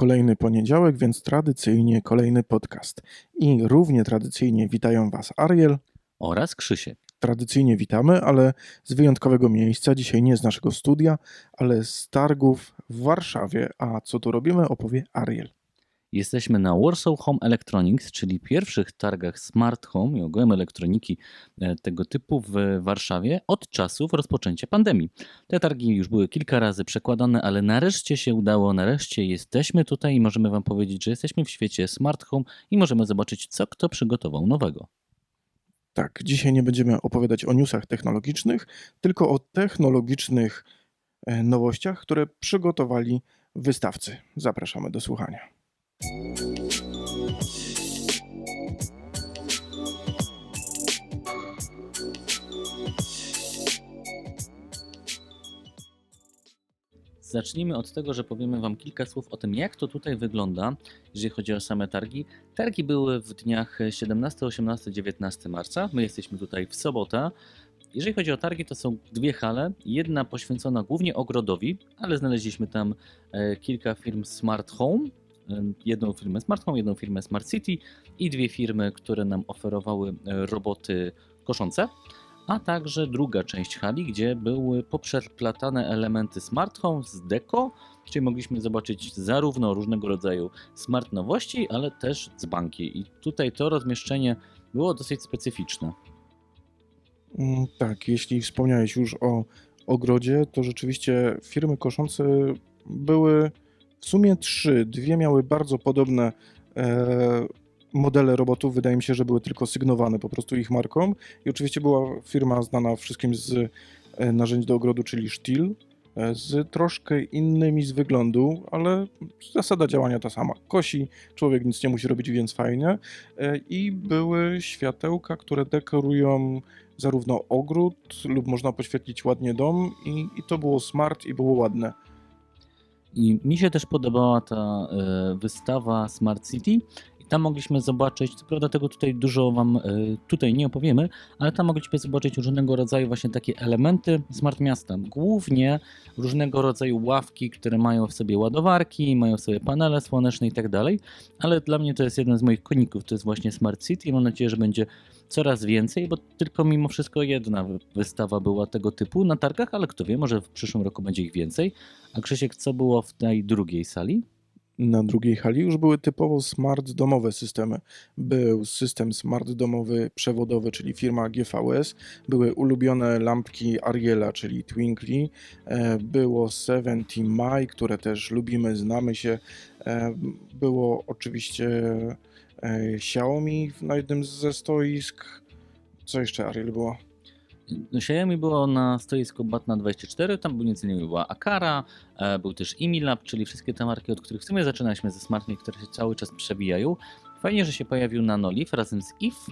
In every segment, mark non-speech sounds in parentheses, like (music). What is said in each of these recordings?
kolejny poniedziałek, więc tradycyjnie kolejny podcast. I równie tradycyjnie witają Was Ariel. oraz Krzysiek. Tradycyjnie witamy, ale z wyjątkowego miejsca. Dzisiaj nie z naszego studia, ale z targów w Warszawie. A co tu robimy, opowie Ariel. Jesteśmy na Warsaw Home Electronics, czyli pierwszych targach smart home i ogółem elektroniki e, tego typu w Warszawie od czasów rozpoczęcia pandemii. Te targi już były kilka razy przekładane, ale nareszcie się udało, nareszcie jesteśmy tutaj i możemy Wam powiedzieć, że jesteśmy w świecie smart home i możemy zobaczyć, co kto przygotował nowego. Tak, dzisiaj nie będziemy opowiadać o newsach technologicznych, tylko o technologicznych e, nowościach, które przygotowali wystawcy. Zapraszamy do słuchania. Zacznijmy od tego, że powiemy Wam kilka słów o tym, jak to tutaj wygląda, jeżeli chodzi o same targi. Targi były w dniach 17, 18, 19 marca. My jesteśmy tutaj w sobotę. Jeżeli chodzi o targi, to są dwie hale. Jedna poświęcona głównie ogrodowi, ale znaleźliśmy tam e, kilka firm Smart Home. Jedną firmę Smart Home, jedną firmę Smart City i dwie firmy, które nam oferowały e, roboty koszące a także druga część hali, gdzie były poprzeplatane elementy smart home z deco, czyli mogliśmy zobaczyć zarówno różnego rodzaju smart nowości, ale też dzbanki. I tutaj to rozmieszczenie było dosyć specyficzne. Mm, Tak, jeśli wspomniałeś już o ogrodzie, to rzeczywiście firmy koszące były w sumie trzy. Dwie miały bardzo podobne e, modele robotów. Wydaje mi się, że były tylko sygnowane po prostu ich marką. I oczywiście była firma znana wszystkim z e, narzędzi do ogrodu, czyli Stihl, e, z troszkę innymi z wyglądu, ale zasada działania ta sama. Kosi, człowiek nic nie musi robić, więc fajnie. E, I były światełka, które dekorują zarówno ogród, lub można poświetlić ładnie dom i, i to było smart i było ładne. I mi się też podobała ta e, wystawa Smart City. Tam mogliśmy zobaczyć, co prawda tego tutaj dużo Wam e, tutaj nie opowiemy, ale tam mogliśmy zobaczyć różnego rodzaju właśnie takie elementy smart miasta. Głównie różnego rodzaju ławki, które mają w sobie ładowarki, mają w sobie panele słoneczne i tak dalej. Ale dla mnie to jest jeden z moich koników, to jest właśnie Smart City i mam nadzieję, że będzie coraz więcej, bo tylko mimo wszystko jedna wy- wystawa była tego typu na targach, ale kto wie, może w przyszłym roku będzie ich więcej. A Krzysiek, co było w tej drugiej sali? Na drugiej hali już były typowo smart domowe systemy. Był system smart domowy przewodowy, czyli firma GVS. Były ulubione lampki Ariela, czyli Twinkly. E, Było 70 My, które też lubimy, znamy się. E, Było oczywiście e, Xiaomi na jednym ze stoisk. Co jeszcze Ariel było? Xiaomi było na stoisku Batna 24, tam był między innymi była Akara, e, był też Imilab, czyli wszystkie te marki, od których w sumie zaczynaliśmy ze smartmi, które się cały czas przebijają. Fajnie, że się pojawił Nanoliv razem z IF.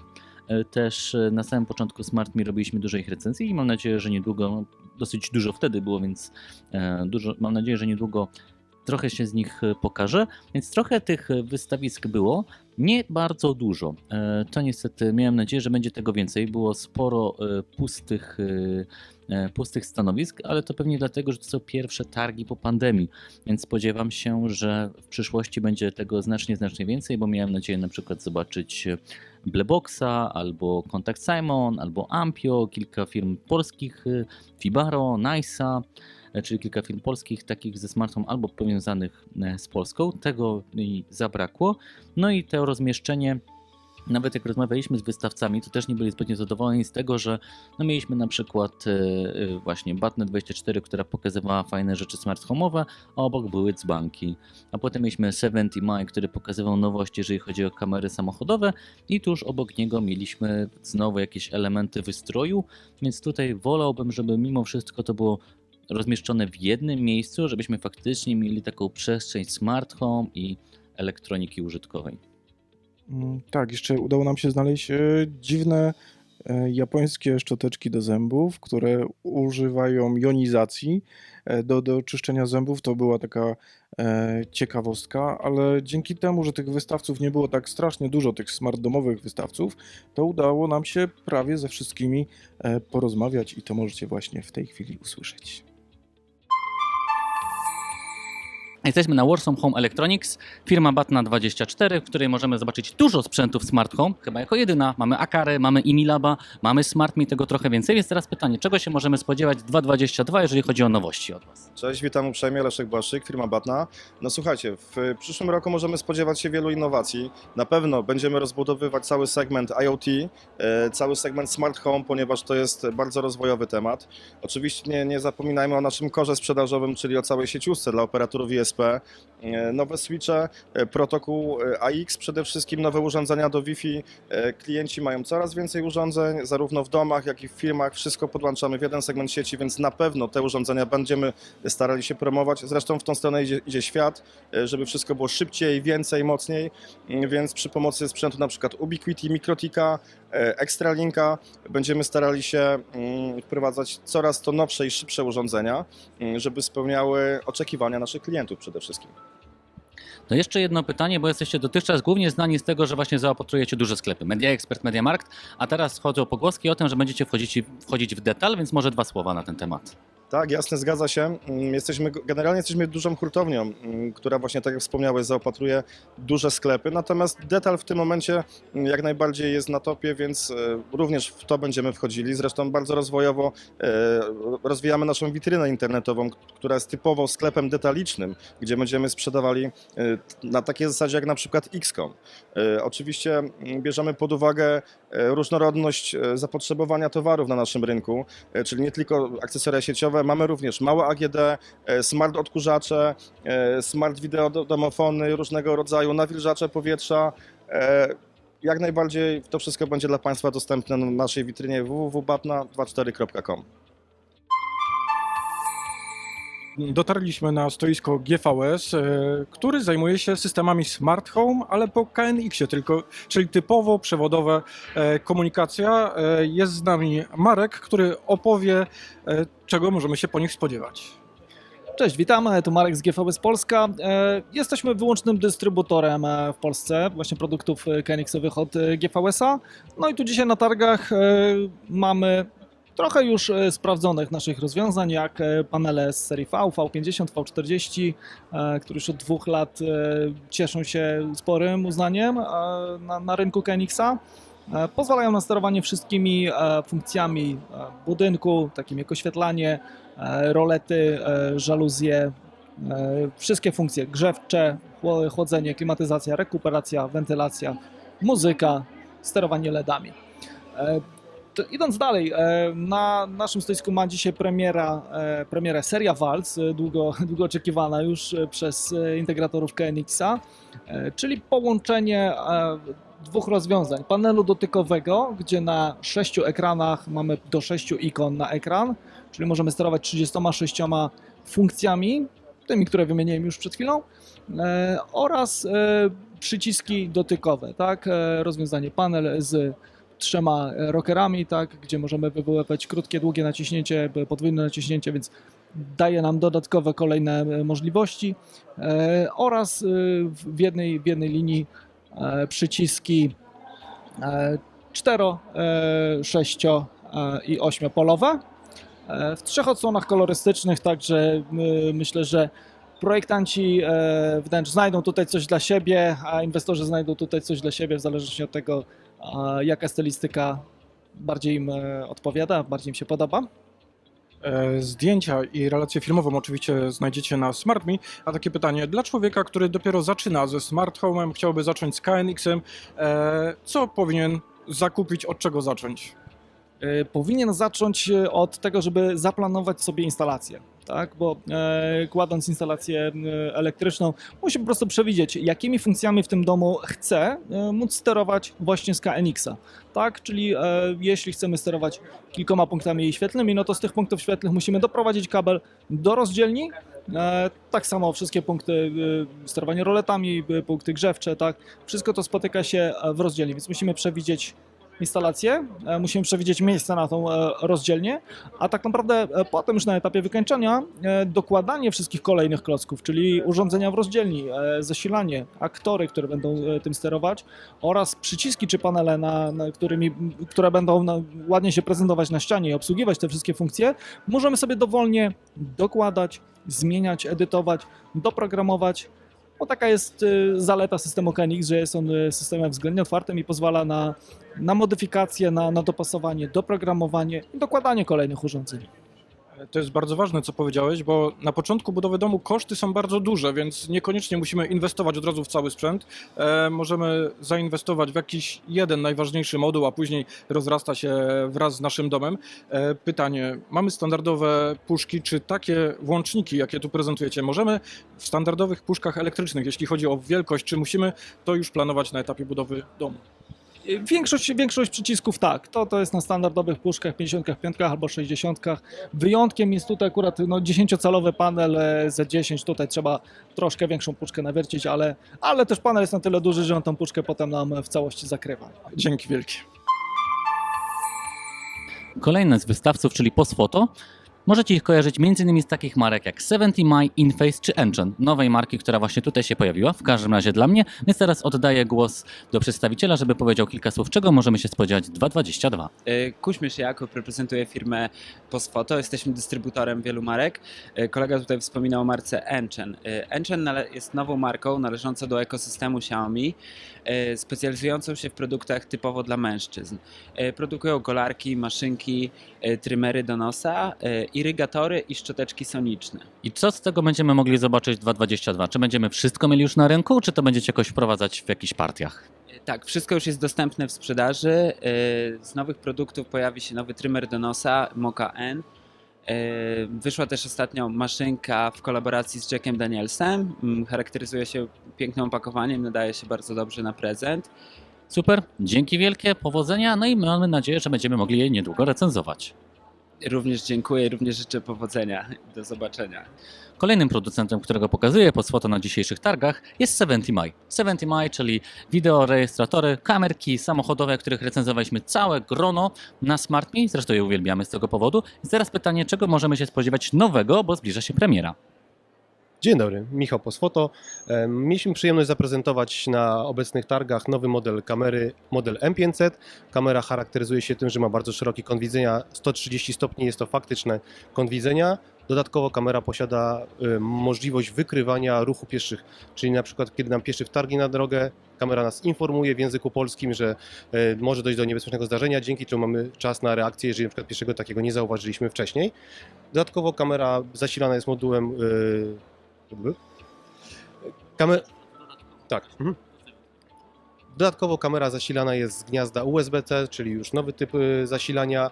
E, Też e, na samym początku Smartmi robiliśmy dużo ich recenzji i mam nadzieję, że niedługo, no, dosyć dużo wtedy było, więc dużo, mam nadzieję, że niedługo trochę się z nich pokaże. Więc trochę tych wystawisk było, nie bardzo dużo. E, To niestety miałem nadzieję, że będzie tego więcej. Było sporo e, pustych, e, pustych stanowisk, ale to pewnie dlatego, że to są pierwsze targi po pandemii, więc spodziewam się, że w przyszłości będzie tego znacznie, znacznie więcej, bo miałem nadzieję na przykład zobaczyć Bleboxa, albo Contact Simon, albo Ampio, kilka firm polskich, Fibaro, Nice'a, czyli kilka firm polskich, takich ze smartfon albo powiązanych e, z Polską. Tego zabrakło. No i to rozmieszczenie, nawet jak rozmawialiśmy z wystawcami, to też nie byli zbytnio zadowoleni z tego, że no mieliśmy na przykład e, e, właśnie Batnet24, która pokazywała fajne rzeczy smart home'owe, a obok były dzbanki. A potem mieliśmy 70 My, który pokazywał nowości, jeżeli chodzi o kamery samochodowe i tuż obok niego mieliśmy znowu jakieś elementy wystroju, więc tutaj wolałbym, żeby mimo wszystko to było rozmieszczone w jednym miejscu, żebyśmy faktycznie mieli taką przestrzeń smart home i elektroniki użytkowej. Mm, Tak, jeszcze udało nam się znaleźć e, dziwne e, japońskie szczoteczki do zębów, które używają jonizacji e, do, do czyszczenia zębów. To była taka ciekawostka, ale dzięki temu, że tych wystawców nie było tak strasznie dużo, tych smart domowych wystawców, to udało nam się prawie ze wszystkimi porozmawiać i to możecie właśnie w tej chwili usłyszeć. Jesteśmy na Warsaw Home Electronics, firma Batna24, w której możemy zobaczyć dużo sprzętów Smart Home, chyba jako jedyna. Mamy Akarę, mamy Imilaba, mamy SmartMe, tego trochę więcej. Więc teraz pytanie, czego się możemy spodziewać w 2022, jeżeli chodzi o nowości od Was? Cześć, witam uprzejmie, Leszek Błaszczyk, firma Batna. No słuchajcie, w przyszłym roku możemy spodziewać się wielu innowacji. Na pewno będziemy rozbudowywać cały segment IoT, e, cały segment Smart Home, ponieważ to jest bardzo rozwojowy temat. Oczywiście nie, nie zapominajmy o naszym korze sprzedażowym, czyli o całej sieciówce dla operatorów ISP. E, Nowe switche, e, protokół e, AX, przede wszystkim nowe urządzenia do Wi-Fi. Klienci mają coraz więcej urządzeń, zarówno w domach, jak i w firmach. Wszystko podłączamy w jeden segment sieci, więc na pewno te urządzenia będziemy starali się promować. Zresztą w tą stronę idzie, idzie świat, żeby wszystko było szybciej, więcej, mocniej, Mm, więc przy pomocy sprzętu przykład Ubiquiti, Mikrotika, Extralinka będziemy starali się mm, wprowadzać coraz to nowsze i szybsze urządzenia, mm, żeby spełniały oczekiwania naszych klientów przede wszystkim. No jeszcze jedno pytanie, bo jesteście dotychczas głównie znani z tego, że właśnie zaopatrujecie duże sklepy. Media Expert, Mediamarkt, a teraz chodzą pogłoski o tym, że będziecie wchodzić, wchodzić w detal, więc może dwa słowa na ten temat. Tak, jasne, zgadza się. Mm, Jesteśmy, generalnie jesteśmy dużą hurtownią, mm, która właśnie, tak jak wspomniałeś, zaopatruje duże sklepy, natomiast detal w tym momencie mm, jak najbardziej jest na topie, więc e, również w to będziemy wchodzili. Zresztą bardzo rozwojowo e, rozwijamy naszą witrynę internetową, która jest typowo sklepem detalicznym, gdzie będziemy sprzedawali e, na takiej zasadzie jak na przykład XCOM. Oczywiście bierzemy pod uwagę różnorodność zapotrzebowania towarów na naszym rynku, czyli nie tylko akcesoria sieciowe, mamy również małe AGD, e, smart odkurzacze, e, smart wideo do- domofony różnego rodzaju, nawilżacze powietrza. e, Jak najbardziej to wszystko będzie dla Państwa dostępne na naszej witrynie www.batna24.com. Dotarliśmy na stoisko GVS, e, który zajmuje się systemami smart home, ale po KNX-ie tylko, czyli typowo przewodowa e, komunikacja. E, Jest z nami Marek, który opowie, czego możemy się po nich spodziewać. Cześć, witam, tu Marek z GVS Polska. Jesteśmy wyłącznym dystrybutorem w Polsce właśnie produktów KNX-owych od GVS-a. No i tu dzisiaj na targach mamy trochę już e, sprawdzonych naszych rozwiązań, jak e, panele z serii V, V50, V40, e, które już od dwóch lat cieszą się sporym uznaniem na, na rynku KNX-a. E, Pozwalają na sterowanie wszystkimi funkcjami budynku, takim jak oświetlanie, rolety, żaluzje, wszystkie funkcje grzewcze, chło- chłodzenie, klimatyzacja, rekuperacja, wentylacja, muzyka, sterowanie LEDami. Idąc dalej, e, na naszym stoisku ma dzisiaj premiera, e, premierę seria Waltz, e, długo, (laughs) długo oczekiwana już przez integratorów KNX-a, czyli połączenie dwóch rozwiązań. Panelu dotykowego, gdzie na sześciu ekranach mamy do sześciu ikon na ekran, czyli możemy sterować 36 funkcjami, tymi, które wymieniłem już przed chwilą, oraz przyciski dotykowe, tak, rozwiązanie panel z trzema e, rockerami, tak, gdzie możemy wywoływać krótkie, długie naciśnięcie, b- podwójne naciśnięcie, więc daje nam dodatkowe kolejne e, możliwości e, oraz e, w jednej, w jednej linii e, przyciski e, cztero, e, sześcio e, i ośmiopolowe. E, W trzech odsłonach kolorystycznych, także my- myślę, że projektanci e, wnętrz znajdą tutaj coś dla siebie, a inwestorzy znajdą tutaj coś dla siebie, w zależności od tego, jaka stylistyka bardziej im e, odpowiada, bardziej im się podoba. E, Zdjęcia i relację filmową oczywiście znajdziecie na SmartMe, a takie pytanie, dla człowieka, który dopiero zaczyna ze smart home'em, chciałby zacząć z KNX-em, e, co powinien zakupić, od czego zacząć? Powinien zacząć od tego, żeby zaplanować sobie instalację. Tak, bo e, kładąc instalację e, elektryczną, musi po prostu przewidzieć, jakimi funkcjami w tym domu chce e, móc sterować właśnie z KNX-a. Tak, czyli e, jeśli chcemy sterować kilkoma punktami świetlnymi, no to z tych punktów świetlnych musimy doprowadzić kabel do rozdzielni. E, tak samo wszystkie punkty e, sterowanie roletami, punkty grzewcze, tak, wszystko to spotyka się w rozdzielni, więc musimy przewidzieć instalację, e, musimy przewidzieć miejsce na tą e, rozdzielnię, a tak naprawdę e, potem już na etapie wykańczania e, dokładanie wszystkich kolejnych klocków, czyli urządzenia w rozdzielni, zasilanie, aktory, które będą tym sterować oraz przyciski czy panele, na, na którymi, które będą na, ładnie się prezentować na ścianie i obsługiwać te wszystkie funkcje, możemy sobie dowolnie dokładać, zmieniać, edytować, doprogramować. Bo taka jest y, zaleta systemu KNX, że jest on y, systemem względnie otwartym i pozwala na, na modyfikacje, na, na dopasowanie, doprogramowanie i dokładanie kolejnych urządzeń. To jest bardzo ważne, co powiedziałeś, bo na początku budowy domu koszty są bardzo duże, więc niekoniecznie musimy inwestować od razu w cały sprzęt. E, możemy zainwestować w jakiś jeden najważniejszy moduł, a później rozrasta się wraz z naszym domem. E, pytanie, mamy standardowe puszki, czy takie włączniki, jakie tu prezentujecie, możemy w standardowych puszkach elektrycznych, jeśli chodzi o wielkość, czy musimy to już planować na etapie budowy domu? Większość, większość przycisków tak, to, to jest na standardowych puszkach 55 albo 60. Wyjątkiem jest tutaj akurat no, 10-calowy panel e, Z10, tutaj trzeba troszkę większą puszkę nawiercić, ale, ale też panel jest na tyle duży, że on tą puszkę potem nam w całości zakrywa. Dzięki wielkie. Kolejny z wystawców, czyli Postfoto, możecie ich kojarzyć m.in. z takich marek jak 70 My, Inface czy Engine, nowej marki, która właśnie tutaj się pojawiła, w każdym razie dla mnie, więc teraz oddaję głos do przedstawiciela, żeby powiedział kilka słów, czego możemy się spodziewać 2.22. Y, Kuśmierz Jakub reprezentuje firmę Postfoto, jesteśmy dystrybutorem wielu marek. Y, Kolega tutaj wspominał o marce. Y, Enchen nale- jest nową marką należącą do ekosystemu Xiaomi, specjalizującą się w produktach typowo dla mężczyzn. Produkują golarki, maszynki, trymery do nosa, irygatory i szczoteczki soniczne. I co z tego będziemy mogli zobaczyć 2.22? Czy będziemy wszystko mieli już na rynku, czy to będziecie jakoś wprowadzać w jakichś partiach? Y, Tak, wszystko już jest dostępne w sprzedaży. Y, Z nowych produktów pojawi się nowy trymer do nosa Mocha N. Y, Wyszła też ostatnio maszynka w kolaboracji z Jackiem Danielsem. Mm, Charakteryzuje się pięknym opakowaniem, nadaje się bardzo dobrze na prezent. Super, dzięki wielkie, powodzenia, no i mamy nadzieję, że będziemy mogli je niedługo recenzować. Również dziękuję również życzę powodzenia. (laughs) Do zobaczenia. Kolejnym producentem, którego pokazuję pod foto na dzisiejszych targach jest 70 My. 70 My, czyli wideo, rejestratory, kamerki samochodowe, których recenzowaliśmy całe grono na SmartMe, zresztą je uwielbiamy z tego powodu. I teraz pytanie, czego możemy się spodziewać nowego, bo zbliża się premiera. Dzień dobry, Michał Posfoto. Em, Mieliśmy przyjemność zaprezentować na obecnych targach nowy model kamery, model M500. Kamera charakteryzuje się tym, że ma bardzo szeroki kąt widzenia, 130 stopni jest to faktyczne kąt widzenia. Dodatkowo kamera posiada em, możliwość wykrywania ruchu pieszych, czyli na przykład kiedy nam pieszy wtargnie na drogę, kamera nas informuje w języku polskim, że e, może dojść do niebezpiecznego zdarzenia, dzięki czemu mamy czas na reakcję, jeżeli na przykład pieszego takiego nie zauważyliśmy wcześniej. Dodatkowo kamera zasilana jest modułem jakby. Kamer... Tak. Mhm. Dodatkowo kamera zasilana jest z gniazda USB-C, czyli już nowy typ y, zasilania.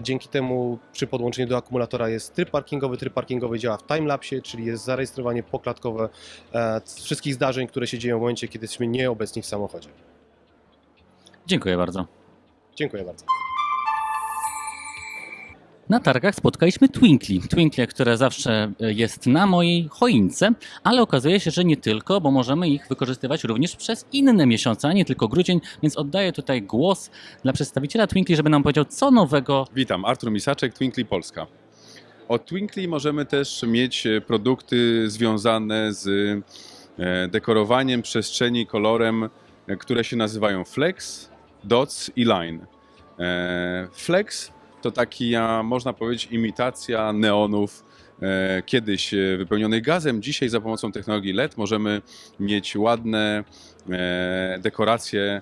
Dzięki temu przy podłączeniu do akumulatora jest tryb parkingowy. Tryb parkingowy działa w timelapsie, czyli jest zarejestrowanie poklatkowe e, wszystkich zdarzeń, które się dzieją w momencie, kiedy jesteśmy nieobecni w samochodzie. Dziękuję bardzo. Dziękuję bardzo. Na targach spotkaliśmy Twinkly. Twinkly, które zawsze e, jest na mojej choince, ale okazuje się, że nie tylko, bo możemy ich wykorzystywać również przez inne miesiące, a nie tylko grudzień, więc oddaję tutaj głos dla przedstawiciela Twinkly, żeby nam powiedział, co nowego Witam, Artur Misaczek, Twinkly Polska. Od Twinkly możemy też mieć e, produkty związane z e, dekorowaniem przestrzeni kolorem, które się nazywają Flex, Dots i Line. Flex to taka, można powiedzieć, imitacja neonów e, kiedyś e, wypełnionych gazem. Dzisiaj za pomocą technologii LED możemy mieć ładne e, dekoracje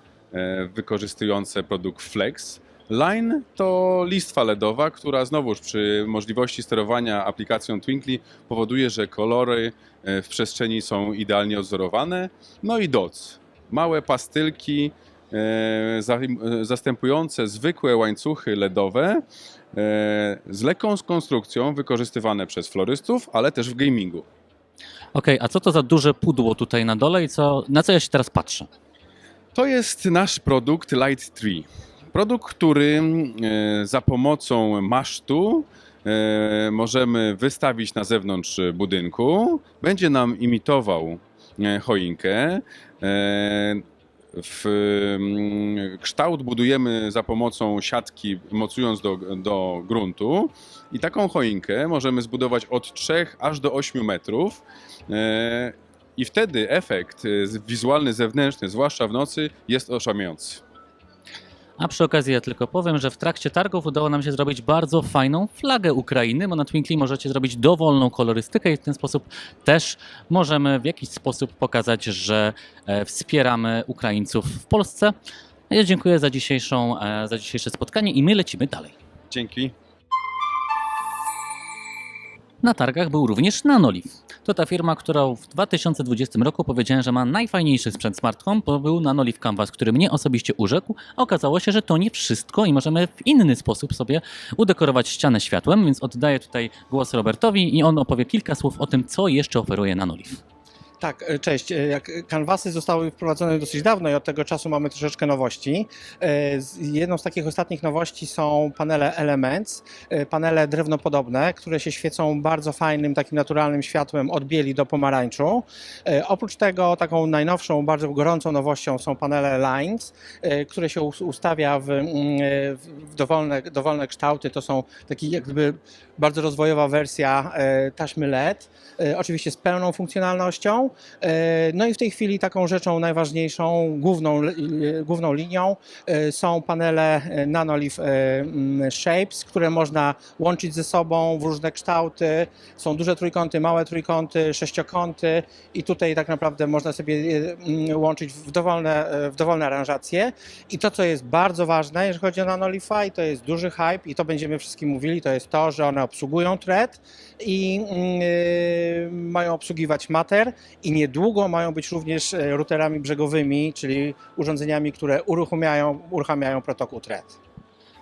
wykorzystujące produkt Flex. Line to listwa LEDowa, która znowuż przy możliwości sterowania aplikacją Twinkly powoduje, że kolory w przestrzeni są idealnie odzorowane. No i dots, małe pastylki zastępujące zwykłe łańcuchy LEDowe e, z lekką konstrukcją wykorzystywane przez florystów, ale też w gamingu. Okej, a co to za duże pudło tutaj na dole i co, na co ja się teraz patrzę? To jest nasz produkt Light Tree. Produkt, który e, za pomocą masztu e, możemy wystawić na zewnątrz budynku. Będzie nam imitował e, choinkę. W mm, kształt budujemy za pomocą siatki, mocując do, do gruntu i taką choinkę możemy zbudować od 3 aż do 8 metrów. E, I wtedy efekt e, wizualny, zewnętrzny, zwłaszcza w nocy, jest oszałamiający. A przy okazji ja tylko powiem, że w trakcie targów udało nam się zrobić bardzo fajną flagę Ukrainy, bo na Twinkly możecie zrobić dowolną kolorystykę i w ten sposób też możemy w jakiś sposób pokazać, że e, wspieramy Ukraińców w Polsce. Ja dziękuję za, dzisiejszą, e, za dzisiejsze spotkanie i my lecimy dalej. Dzięki. Na targach był również Nanoliv. To ta firma, która w 2020 roku powiedziała, że ma najfajniejszy sprzęt smart home, bo był Nanoliv Canvas, który mnie osobiście urzekł, okazało się, że to nie wszystko i możemy w inny sposób sobie udekorować ścianę światłem, więc oddaję tutaj głos Robertowi i on opowie kilka słów o tym, co jeszcze oferuje Nanoliv. Tak, e, cześć. E, kanwasy zostały wprowadzone dosyć dawno i od tego czasu mamy troszeczkę nowości. E, Jedną z takich ostatnich nowości są panele Elements, panele drewnopodobne, które się świecą bardzo fajnym, takim naturalnym światłem od bieli do pomarańczu. Oprócz tego taką najnowszą, bardzo gorącą nowością są panele Lines, które się us- ustawia w, mm, w w dowolne, dowolne kształty. To są taki jakby bardzo rozwojowa wersja taśmy LED, oczywiście z pełną funkcjonalnością. E, No i w tej chwili taką rzeczą najważniejszą, główną, e, główną linią e, są panele Nanolive mm, Shapes, które można łączyć ze sobą w różne kształty. Są duże trójkąty, małe trójkąty, sześciokąty i tutaj tak naprawdę można sobie mm, łączyć w dowolne, w dowolne aranżacje. I to, co jest bardzo ważne, jeżeli chodzi o Nanolify, to jest duży hype i to będziemy wszystkim mówili, to jest to, że one obsługują thread i mm, y, mają obsługiwać mater i niedługo mają być również e, routerami brzegowymi, czyli urządzeniami, które uruchamiają, uruchamiają protokół thread.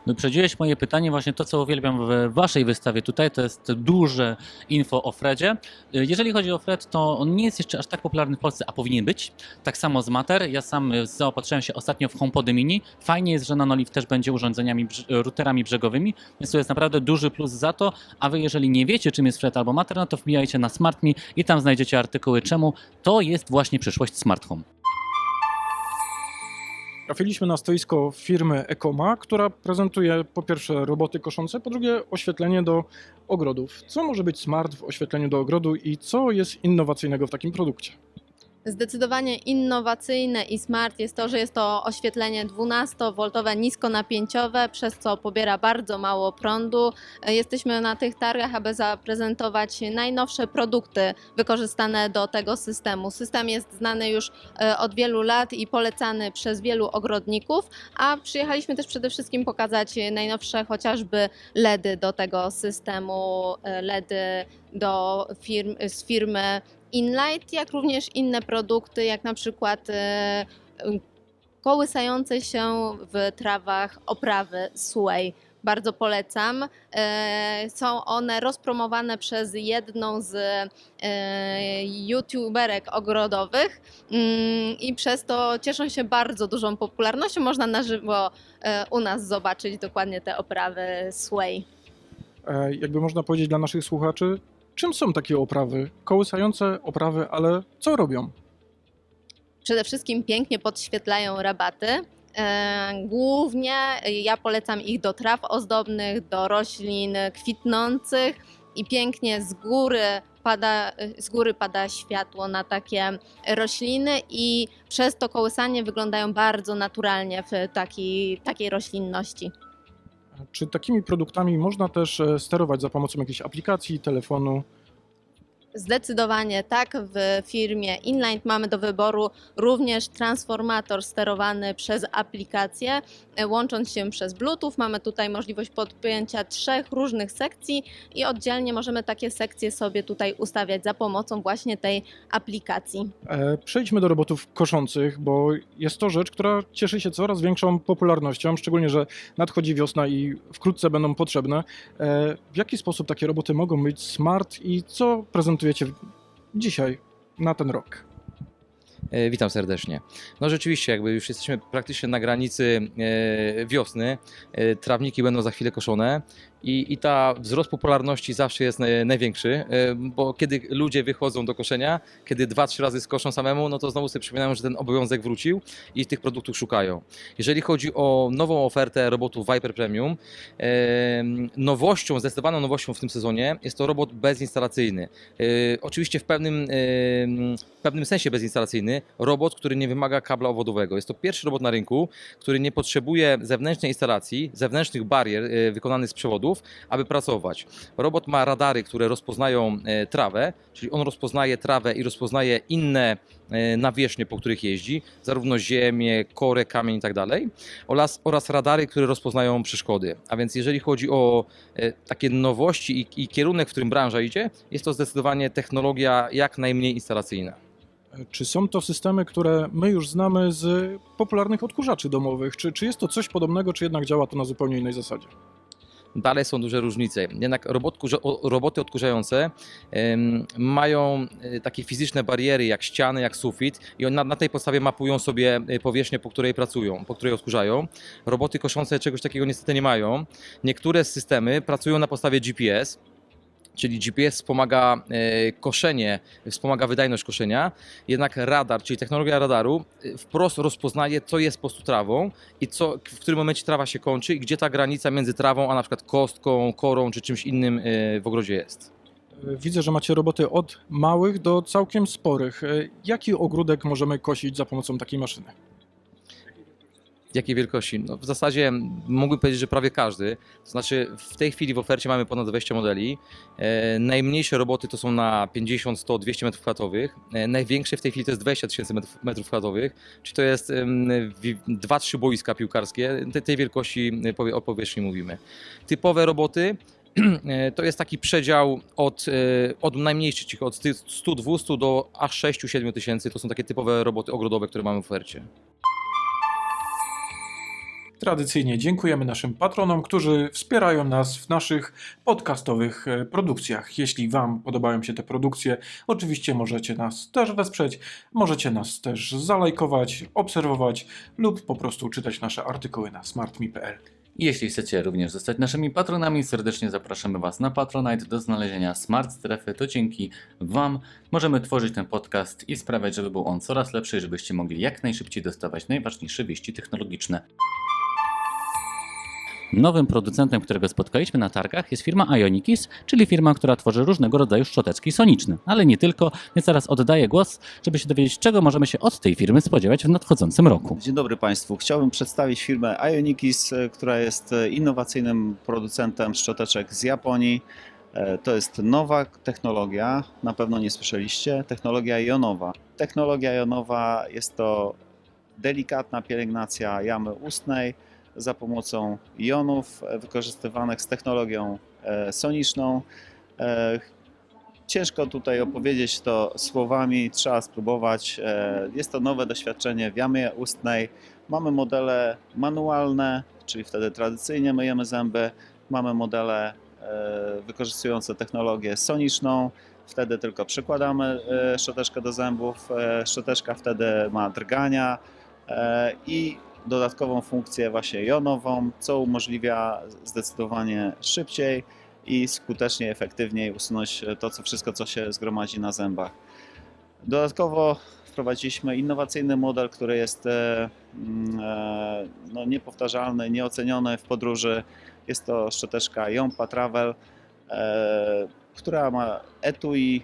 Wyprzedziłeś moje pytanie, właśnie to, co uwielbiam w waszej wystawie tutaj, to jest duże info o Fredzie. Jeżeli chodzi o Fred, to on nie jest jeszcze aż tak popularny w Polsce, a powinien być. Tak samo z Mater. Ja sam zaopatrzyłem się ostatnio w HomePody Mini. Fajnie jest, że Nanolive też będzie urządzeniami, brz- routerami brzegowymi, więc to jest naprawdę duży plus za to. A wy, jeżeli nie wiecie, czym jest Fred albo Mater, no to wbijajcie na SmartMe i tam znajdziecie artykuły, czemu to jest właśnie przyszłość Smart Home. Trafiliśmy na stoisko firmy Ekoma, która prezentuje po pierwsze roboty koszące, po drugie oświetlenie do ogrodów. Co może być smart w oświetleniu do ogrodu i co jest innowacyjnego w takim produkcie? Zdecydowanie innowacyjne i smart jest to, że jest to oświetlenie 12V niskonapięciowe, przez co pobiera bardzo mało prądu. Jesteśmy na tych targach, aby zaprezentować najnowsze produkty wykorzystane do tego systemu. System jest znany już e, od wielu lat i polecany przez wielu ogrodników, a przyjechaliśmy też przede wszystkim pokazać najnowsze chociażby LEDy do tego systemu, e, LEDy do firm, z firmy Inlight, jak również inne produkty, jak na przykład e, kołysające się w trawach oprawy Sway. Bardzo polecam. E, Są one rozpromowane przez jedną z e, youtuberek ogrodowych mm, i przez to cieszą się bardzo dużą popularnością. Można na żywo u nas zobaczyć dokładnie te oprawy Sway. E, Jakby można powiedzieć dla naszych słuchaczy, czym są takie oprawy? Kołysające oprawy, ale co robią? Przede wszystkim pięknie podświetlają rabaty. E, Głównie ja polecam ich do traw ozdobnych, do roślin kwitnących i pięknie z góry pada, z góry pada światło na takie rośliny i przez to kołysanie wyglądają bardzo naturalnie w taki, takiej roślinności. Czy takimi produktami można też e, sterować za pomocą jakiejś aplikacji, telefonu? Zdecydowanie tak. W firmie Inline mamy do wyboru również transformator sterowany przez aplikację, e, łącząc się przez Bluetooth. Mamy tutaj możliwość podpięcia trzech różnych sekcji i oddzielnie możemy takie sekcje sobie tutaj ustawiać za pomocą właśnie tej aplikacji. E, Przejdźmy do robotów koszących, bo jest to rzecz, która cieszy się coraz większą popularnością, szczególnie, że nadchodzi wiosna i wkrótce będą potrzebne. E, W jaki sposób takie roboty mogą być smart i co prezentujecie dzisiaj na ten rok? E, Witam serdecznie. No rzeczywiście, jakby już jesteśmy praktycznie na granicy e, wiosny. E, Trawniki będą za chwilę koszone I, I ta wzrost popularności zawsze jest największy, e, bo kiedy ludzie wychodzą do koszenia, kiedy dwa, trzy razy skoszą samemu, no to znowu sobie przypominają, że ten obowiązek wrócił i tych produktów szukają. Jeżeli chodzi o nową ofertę robotów Viper Premium, e, nowością, zdecydowaną nowością w tym sezonie jest to robot bezinstalacyjny. E, Oczywiście w pewnym, w pewnym sensie bezinstalacyjny, robot, który nie wymaga kabla obwodowego. Jest to pierwszy robot na rynku, który nie potrzebuje zewnętrznej instalacji, zewnętrznych barier wykonanych z przewodów, aby pracować. Robot ma radary, które rozpoznają e, trawę, czyli on rozpoznaje trawę i rozpoznaje inne e, nawierzchnie, po których jeździ, zarówno ziemię, korę, kamień i tak oraz, oraz radary, które rozpoznają przeszkody. A więc jeżeli chodzi o e, takie nowości i, i kierunek, w którym branża idzie, jest to zdecydowanie technologia jak najmniej instalacyjna. Czy są to systemy, które my już znamy z popularnych odkurzaczy domowych? Czy, czy jest to coś podobnego, czy jednak działa to na zupełnie innej zasadzie? Dalej są duże różnice. Jednak roboty odkurzające mają e, takie fizyczne bariery jak ściany, jak sufit i na, na tej podstawie mapują sobie e, powierzchnię, po której pracują, po której odkurzają. Roboty koszące czegoś takiego niestety nie mają. Niektóre systemy pracują na podstawie GPS, czyli GPS wspomaga e, koszenie, wspomaga wydajność koszenia, jednak radar, czyli technologia radaru e, wprost rozpoznaje, co jest po prostu trawą i co, w którym momencie trawa się kończy i gdzie ta granica między trawą, a na przykład kostką, korą czy czymś innym e, w ogrodzie jest. Widzę, że macie roboty od małych do całkiem sporych. Jaki ogródek możemy kosić za pomocą takiej maszyny? Jakiej wielkości? No, w zasadzie mógłbym powiedzieć, że prawie każdy. To znaczy w tej chwili w ofercie mamy ponad 20 modeli. E, najmniejsze roboty to są na 50, 100, 200 metrów kwadratowych. E, największe w tej chwili to jest 20 tysięcy metrów, kwadratowych, czyli to jest em, wi- dwa, trzy boiska piłkarskie. Te, tej wielkości e, powie- o powierzchni mówimy. Typowe roboty (clears throat) e, to jest taki przedział od, e, od najmniejszych, od 100-200 do aż 6-7 tysięcy. To są takie typowe roboty ogrodowe, które mamy w ofercie. Tradycyjnie dziękujemy naszym patronom, którzy wspierają nas w naszych podcastowych e, produkcjach. Jeśli Wam podobają się te produkcje, oczywiście możecie nas też wesprzeć, możecie nas też zalajkować, obserwować lub po prostu czytać nasze artykuły na smartme.pl. I Jeśli chcecie również zostać naszymi patronami, serdecznie zapraszamy Was na Patronite do znalezienia Smart Strefy. To dzięki Wam możemy tworzyć ten podcast i sprawiać, żeby był on coraz lepszy, żebyście mogli jak najszybciej dostawać najważniejsze wieści technologiczne. Nowym producentem, którego spotkaliśmy na targach jest firma Ionikis, czyli firma, która tworzy różnego rodzaju szczoteczki soniczne. Ale nie tylko, więc teraz oddaję głos, żeby się dowiedzieć, czego możemy się od tej firmy spodziewać w nadchodzącym roku. Dzień dobry Państwu. Chciałbym przedstawić firmę Ionikis, e, która jest e, innowacyjnym producentem szczoteczek z Japonii. E, To jest nowa technologia, na pewno nie słyszeliście, technologia jonowa. Technologia jonowa jest to delikatna pielęgnacja jamy ustnej za pomocą jonów wykorzystywanych z technologią e, soniczną. E, Ciężko tutaj opowiedzieć to słowami, trzeba spróbować. E, Jest to nowe doświadczenie w jamie ustnej. Mamy modele manualne, czyli wtedy tradycyjnie myjemy zęby. Mamy modele wykorzystujące technologię soniczną. Wtedy tylko przykładamy szczoteczkę do zębów. Szczoteczka wtedy ma drgania i dodatkową funkcję właśnie jonową, co umożliwia zdecydowanie szybciej i skutecznie, efektywniej usunąć to, co wszystko, co się zgromadzi na zębach. Dodatkowo wprowadziliśmy innowacyjny model, który jest e, mm, e, no, niepowtarzalny, nieoceniony w podróży. Jest to szczoteczka Jompa Travel, e, która ma etui.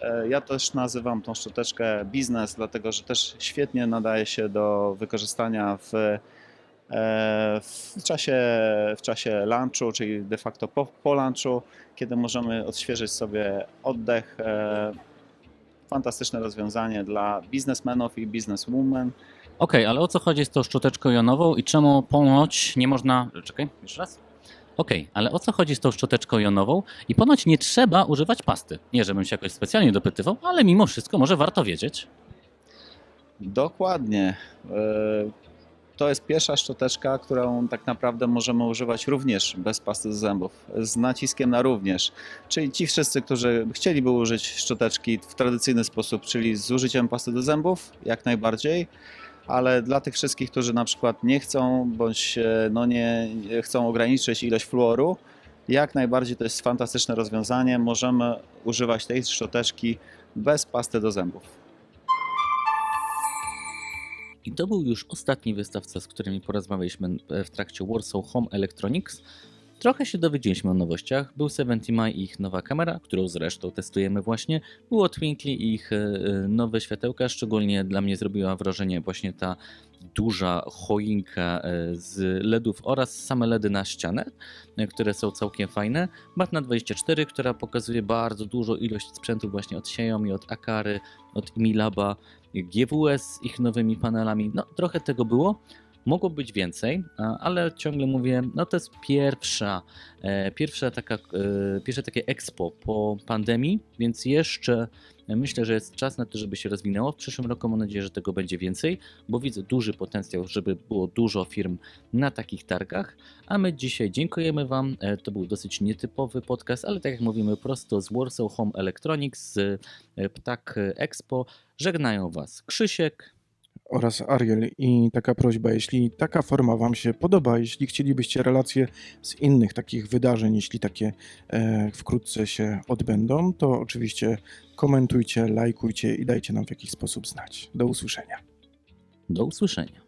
E, Ja też nazywam tą szczoteczkę biznes, dlatego że też świetnie nadaje się do wykorzystania w e, w czasie, w czasie lunchu, czyli de facto po, po lunchu, kiedy możemy odświeżyć sobie oddech. E, Fantastyczne rozwiązanie dla biznesmenów i bizneswomen. Okej, ale o co chodzi z tą szczoteczką jonową i czemu ponoć nie można. Czekaj, jeszcze raz. Okej, ale o co chodzi z tą szczoteczką jonową i ponoć nie trzeba używać pasty. Nie, żebym się jakoś specjalnie dopytywał, ale mimo wszystko może warto wiedzieć. Dokładnie. E, To jest pierwsza szczoteczka, którą tak naprawdę możemy używać również bez pasty do zębów, z naciskiem na również. Czyli ci wszyscy, którzy chcieliby użyć szczoteczki w tradycyjny sposób, czyli z użyciem pasty do zębów, jak najbardziej, ale dla tych wszystkich, którzy na przykład nie chcą bądź e, no nie chcą ograniczyć ilość fluoru, Jak najbardziej to jest fantastyczne rozwiązanie. Możemy używać tej szczoteczki bez pasty do zębów. I to był już ostatni wystawca, z którymi porozmawialiśmy e, w trakcie Warsaw Home Electronics. Trochę się dowiedzieliśmy o nowościach. Był 70 i ich nowa kamera, którą zresztą testujemy właśnie. Było Twinkly i ich e, nowe światełka. Szczególnie dla mnie zrobiła wrażenie właśnie ta duża choinka e, z LEDów oraz same LEDy na ścianę, e, które są całkiem fajne. Batna 24, która pokazuje bardzo dużą ilość sprzętu właśnie od Xiaomi, od Akary, od Imilaba, GWS z ich nowymi panelami. No trochę tego było. Mogło być więcej, ale ciągle mówię, no to jest pierwsza, e, pierwsza taka, e, pierwsze takie expo po pandemii, więc jeszcze e, myślę, że jest czas na to, żeby się rozwinęło. W przyszłym roku mam nadzieję, że tego będzie więcej, bo widzę duży potencjał, żeby było dużo firm na takich targach. A my dzisiaj dziękujemy Wam. To był dosyć nietypowy podcast, ale tak jak mówimy, prosto z Warsaw Home Electronics, z Ptak Expo. Żegnają Was Krzysiek, oraz Ariel i taka prośba, jeśli taka forma Wam się podoba, jeśli chcielibyście relacje z innych takich wydarzeń, jeśli takie e, wkrótce się odbędą, to oczywiście komentujcie, lajkujcie i dajcie nam w jakiś sposób znać. Do usłyszenia. Do usłyszenia.